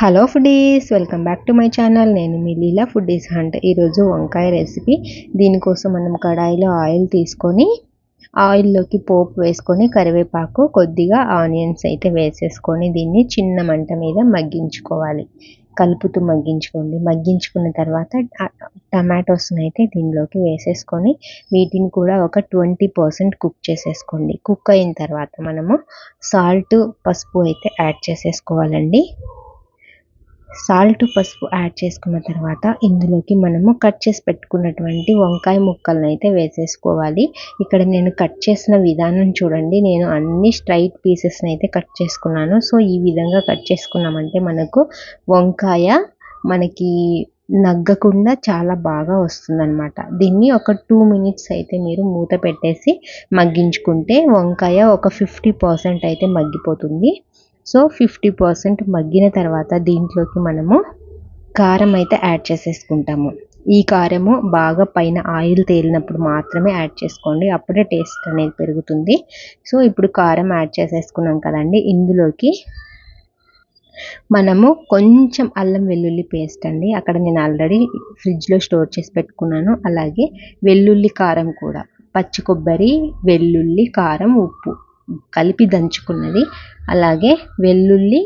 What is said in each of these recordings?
Hello foodies welcome back to my channel నేను మీ లీలా foodies hunt ఈరోజు వంకాయ రెసిపీ దీనికోసం మనం కడాయిలో ఆయిల్ తీసుకొని ఆయిల్లోకి పోపు వేసుకొని కరివేపాకు కొద్దిగా ఆనియన్స్ అయితే వేసేసుకొని దీన్ని చిన్న మంట మీద మగ్గించుకోవాలి. కలుపుతూ మగ్గించుకోండి. మగ్గించుకున్న తర్వాత టమాటోస్ని అయితే దీనిలోకి వేసేసుకొని వీటిని కూడా ఒక ట్వంటీ పర్సెంట్ కుక్ చేసేసుకోండి. కుక్ అయిన తర్వాత మనము సాల్ట్ పసుపు అయితే యాడ్ చేసేసుకోవాలండి. సాల్ట్ పసుపు యాడ్ చేసుకున్న తర్వాత ఇందులోకి మనము కట్ చేసి పెట్టుకున్నటువంటి వంకాయ ముక్కలను అయితే వేసేసుకోవాలి. ఇక్కడ నేను కట్ చేసిన విధానం చూడండి. నేను అన్ని స్ట్రైట్ పీసెస్ని అయితే కట్ చేసుకున్నాను. సో ఈ విధంగా కట్ చేసుకున్నామంటే మనకు వంకాయ మనకి నగ్గకుండా చాలా బాగా వస్తుందన్నమాట. దీన్ని ఒక టూ మినిట్స్ అయితే మీరు మూత పెట్టేసి మగ్గించుకుంటే వంకాయ ఒక ఫిఫ్టీ పర్సెంట్ అయితే మగ్గిపోతుంది. సో ఫిఫ్టీ పర్సెంట్ మగ్గిన తర్వాత దీంట్లోకి మనము కారం అయితే యాడ్ చేసేసుకుంటాము. ఈ కారము బాగా పైన ఆయిల్ తేలినప్పుడు మాత్రమే యాడ్ చేసుకోండి. అప్పుడే టేస్ట్ అనేది పెరుగుతుంది. సో ఇప్పుడు కారం యాడ్ చేసేసుకున్నాం కదండి. ఇందులోకి మనము కొంచెం అల్లం వెల్లుల్లి పేస్ట్ అండి. అక్కడ నేను ఆల్రెడీ ఫ్రిడ్జ్లో స్టోర్ చేసి పెట్టుకున్నాను. అలాగే వెల్లుల్లి కారం కూడా. పచ్చి కొబ్బరి వెల్లుల్లి కారం ఉప్పు. కలిపి దంచుకున్నది. అలాగే వెల్లుల్లి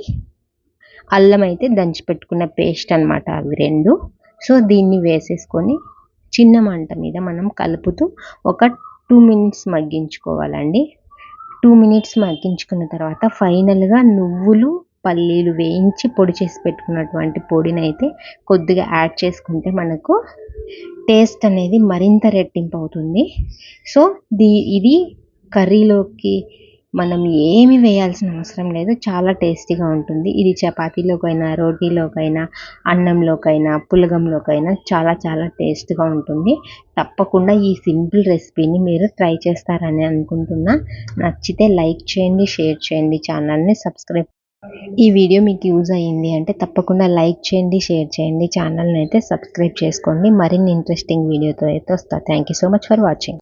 అల్లం అయితే దంచి పెట్టుకున్న పేస్ట్ అనమాట అవి రెండు. సో దీన్ని వేసేసుకొని చిన్న మంట మీద మనం కలుపుతూ ఒక టూ మినిట్స్ మగ్గించుకోవాలండి. టూ మినిట్స్ మగ్గించుకున్న తర్వాత ఫైనల్గా నువ్వులు పల్లీలు వేయించి పొడి చేసి పెట్టుకున్నటువంటి పొడిని అయితే కొద్దిగా యాడ్ చేసుకుంటే మనకు టేస్ట్ అనేది మరింత రెట్టింపు అవుతుంది సో దీ ఇది కర్రీలోకి మనం ఏమి వేయాల్సిన అవసరం లేదు. చాలా టేస్టీగా ఉంటుంది. ఇది చపాతీలోకైనా రోటీలోకైనా అన్నంలోకైనా పులగంలోకైనా చాలా చాలా టేస్ట్గా ఉంటుంది. తప్పకుండా ఈ సింపుల్ రెసిపీని మీరు ట్రై చేస్తారని అనుకుంటున్నా. నచ్చితే లైక్ చేయండి షేర్ చేయండి ఛానల్ని సబ్స్క్రైబ్. ఈ వీడియో మీకు యూజ్ అయ్యింది అంటే తప్పకుండా లైక్ చేయండి షేర్ చేయండి ఛానల్ని అయితే సబ్స్క్రైబ్ చేసుకోండి. మరిన్ని ఇంట్రెస్టింగ్ వీడియోతో అయితే వస్తా. Thank you so much for watching.